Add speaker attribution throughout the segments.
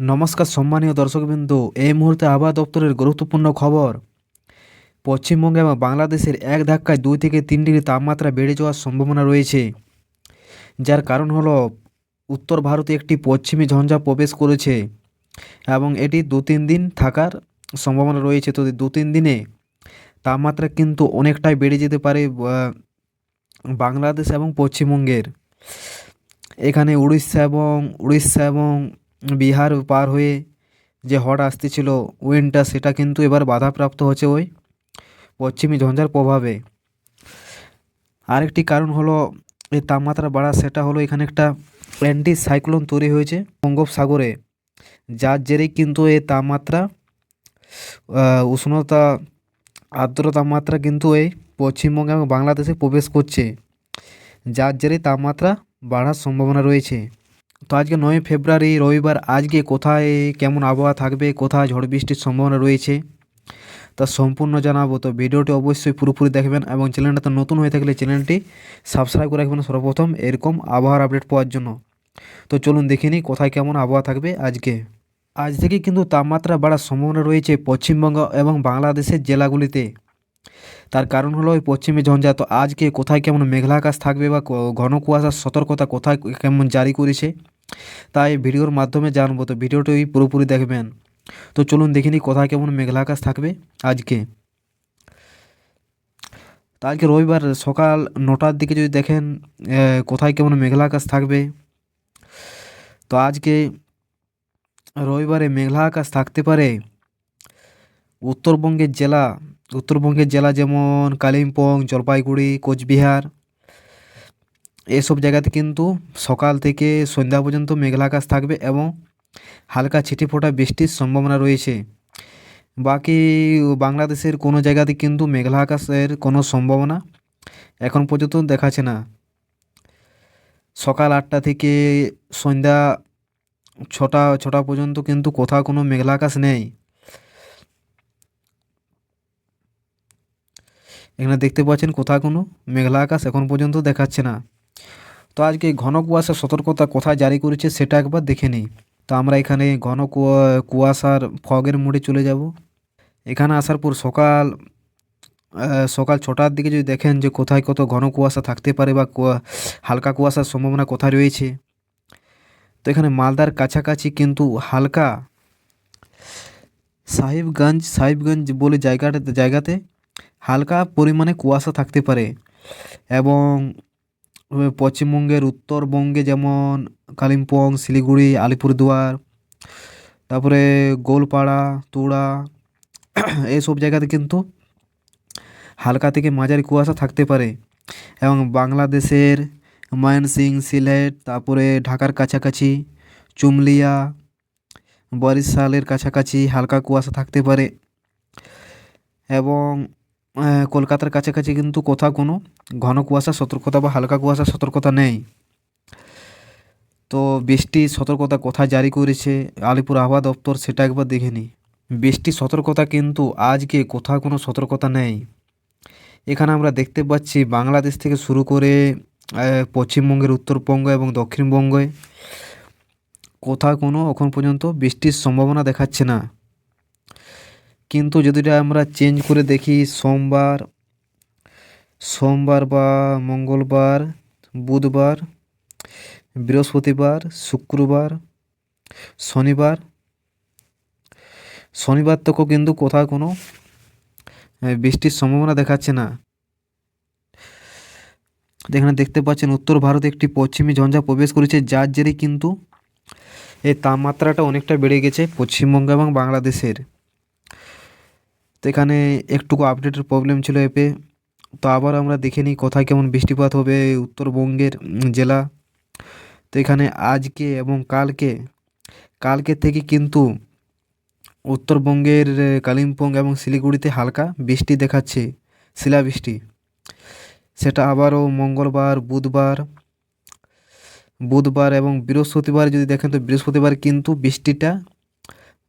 Speaker 1: নমস্কার সম্মানীয় দর্শকবৃন্দ, এই মুহূর্তে আবহাওয়া দপ্তরের গুরুত্বপূর্ণ খবর। পশ্চিমবঙ্গে এবং বাংলাদেশের এক ধাক্কায় দুই থেকে তিন ডিগ্রি তাপমাত্রা বেড়ে যাওয়ার সম্ভাবনা রয়েছে। যার কারণ হলো, উত্তর ভারতে একটি পশ্চিমী ঝঞ্ঝা প্রবেশ করেছে এবং এটি দু তিন দিন থাকার সম্ভাবনা রয়েছে। তো দু তিন দিনে তাপমাত্রা কিন্তু অনেকটাই বেড়ে যেতে পারে বাংলাদেশ এবং পশ্চিমবঙ্গের। এখানে উড়িষ্যা এবং উড়িষ্যা এবং বিহার পার হয়ে যে হট আসতেছিল উইন্ডটা সেটা কিন্তু এবার বাধাপ্রাপ্ত হচ্ছে ওই পশ্চিমী ঝঞ্ঝার প্রভাবে। আরেকটি কারণ হলো এই তাপমাত্রা বাড়া, সেটা হলো এখানে একটা অ্যান্টি সাইক্লোন তৈরি হয়েছে বঙ্গোপসাগরে, যার জেরেই কিন্তু এই তাপমাত্রা উষ্ণতা, আর্দ্র তাপমাত্রা কিন্তু এই পশ্চিমবঙ্গ এবং বাংলাদেশে প্রবেশ করছে, যার জেরে তাপমাত্রা বাড়ার সম্ভাবনা রয়েছে। তো আজকে নয় ফেব্রুয়ারি, রবিবার, আজকে কোথায়, কেমন আবহাওয়া থাকবে, কোথায় ঝড় বৃষ্টির সম্ভাবনা রয়েছে, তা সম্পূর্ণ জানাব। তো ভিডিওটি অবশ্যই পুরোপুরি দেখবেন এবং চ্যানেলটা তো নতুন হয়ে থাকলে চ্যানেলটি সাবস্ক্রাইব করে রাখবেন সর্বপ্রথম এরকম আবহাওয়ার আপডেট পাওয়ার জন্য। তো চলুন দেখে নিই কোথায় কেমন আবহাওয়া থাকবে আজকে। আজ থেকে কিন্তু তাপমাত্রা বাড়ার সম্ভাবনা রয়েছে পশ্চিমবঙ্গ এবং বাংলাদেশের জেলাগুলিতে। তার কারণ হলো ওই পশ্চিমে ঝঞ্ঝা। তো আজকে কোথায় কেমন মেঘলা আকাশ থাকবে বা ঘন কুয়াশার সতর্কতা কোথায় কেমন জারি করেছে তাই ভিডিওর মাধ্যমে জানব। তো ভিডিওটি পুরোপুরি দেখবেন। তো চলুন দেখে নিই কোথায় কেমন মেঘলা আকাশ থাকবে আজকে। তো আজকে রবিবার সকাল নটার দিকে যদি দেখেন কোথায় কেমন মেঘলা আকাশ থাকবে। তো আজকে রবিবারে মেঘলা আকাশ থাকতে পারে উত্তরবঙ্গের জেলা। উত্তরবঙ্গের জেলা যেমন কালিম্পং, জলপাইগুড়ি, কোচবিহার। এসব জায়গাতে কিন্তু সকাল থেকে সন্ধ্যা পর্যন্ত মেঘলা আকাশ থাকবে এবং হালকা ছিটে ফোটা বৃষ্টির সম্ভাবনা রয়েছে। বাকি বাংলাদেশের কোনো জায়গাতে কিন্তু মেঘলা আকাশের কোনো সম্ভাবনা এখন পর্যন্ত দেখাচ্ছে না। সকাল আটটা থেকে সন্ধ্যা ছটা ছটা পর্যন্ত কিন্তু কোথাও কোনো মেঘলা আকাশ নেই। এখানে দেখতে পাচ্ছেন কোথাও কোনো মেঘলা আকাশ এখন পর্যন্ত দেখাচ্ছে না। তো আজকে ঘন কুয়াশার সতর্কতা কোথায় জারি করেছে সেটা একবার দেখে নিই। তো আমরা এখানে ঘন কুয়া- কুয়াশার ফগের মোড়ে চলে যাব। এখানে আসার পর সকাল সকাল ছটার দিকে যদি দেখেন যে কোথায় কত ঘন কুয়াশা থাকতে পারে বা হালকা কুয়াশার সম্ভাবনা কোথায় রয়েছে। তো এখানে মালদার কাছাকাছি কিন্তু হালকা সাহেবগঞ্জ সাহেবগঞ্জ বলে জায়গাটাতে জায়গাতে হালকা পরিমাণে কুয়াশা থাকতে পারে এবং পশ্চিমবঙ্গের উত্তরবঙ্গে যেমন কালিম্পং, শিলিগুড়ি, আলিপুরদুয়ার, তারপরে গোলপাড়া, তুড়া এইসব জায়গাতে কিন্তু হালকা থেকে মাঝারি কুয়াশা থাকতে পারে। এবং বাংলাদেশের ময়মনসিং, সিলেট, তারপরে ঢাকার কাছাকাছি, চুমলিয়া, বরিশালের কাছাকাছি হালকা কুয়াশা থাকতে পারে। এবং কলকাতার কাছাকাছি কিন্তু কোথাও কোনো ঘন কুয়াশা, সতর্কতা বা হালকা কুয়াশা সতর্কতা নেই। তো বৃষ্টির সতর্কতা কোথায় জারি করেছে আলিপুর আবহাওয়া দপ্তর সেটা একবার দেখে নিই। বৃষ্টির সতর্কতা কিন্তু আজকে কোথাও কোনো সতর্কতা নেই। এখানে আমরা দেখতে পাচ্ছি বাংলাদেশ থেকে শুরু করে পশ্চিমবঙ্গের উত্তরবঙ্গ এবং দক্ষিণবঙ্গে কোথাও কোনো এখন পর্যন্ত বৃষ্টির সম্ভাবনা দেখাচ্ছে না। কিন্তু যদিটা আমরা চেঞ্জ করে দেখি, সোমবার সোমবার বা মঙ্গলবার, বুধবার, বৃহস্পতিবার, শুক্রবার, শনিবার শনিবার থেকেও কিন্তু কোথাও কোনো বৃষ্টির সম্ভাবনা দেখাচ্ছে না। এখানে দেখতে পাচ্ছেন, উত্তর ভারতে একটি পশ্চিমী ঝঞ্ঝা প্রবেশ করেছে, যার জেরে কিন্তু এই তাপমাত্রাটা অনেকটা বেড়ে গেছে পশ্চিমবঙ্গ এবং বাংলাদেশের। তো এখানে একটুকু আপডেটের প্রবলেম ছিল এপে তো আবার আমরা দেখে নিই কোথায় কেমন বৃষ্টিপাত হবে উত্তরবঙ্গের জেলা। তো এখানে আজকে এবং কালকে কালকে থেকে কিন্তু উত্তরবঙ্গের কালিম্পং এবং শিলিগুড়িতে হালকা বৃষ্টি দেখাচ্ছে, শিলাবৃষ্টি। সেটা আবারও মঙ্গলবার, বুধবার বুধবার এবং বৃহস্পতিবার যদি দেখেন তো বৃহস্পতিবার কিন্তু বৃষ্টিটা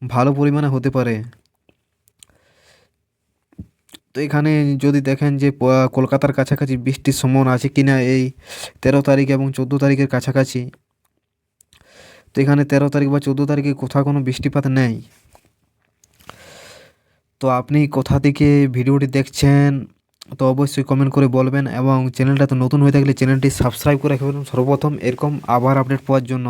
Speaker 1: ভালো পরিমাণে হতে পারে। তো এখানে যদি দেখেন যে কলকাতার কাছাকাছি বৃষ্টির সম্ভাবনা আছে কিনা এই তেরো তারিখ এবং চোদ্দ তারিখের কাছাকাছি। তো এখানে তেরো তারিখ বা চোদ্দ তারিখে কোথাও কোনো বৃষ্টিপাত নেই। তো আপনি কোথা থেকে ভিডিওটি দেখছেন, তো অবশ্যই কমেন্ট করে বলবেন এবং চ্যানেলটা তো নতুন হয়ে থাকলে চ্যানেলটি সাবস্ক্রাইব করে রাখবেন। সর্বপ্রথম এরকম আবার আপডেট পাওয়ার জন্য।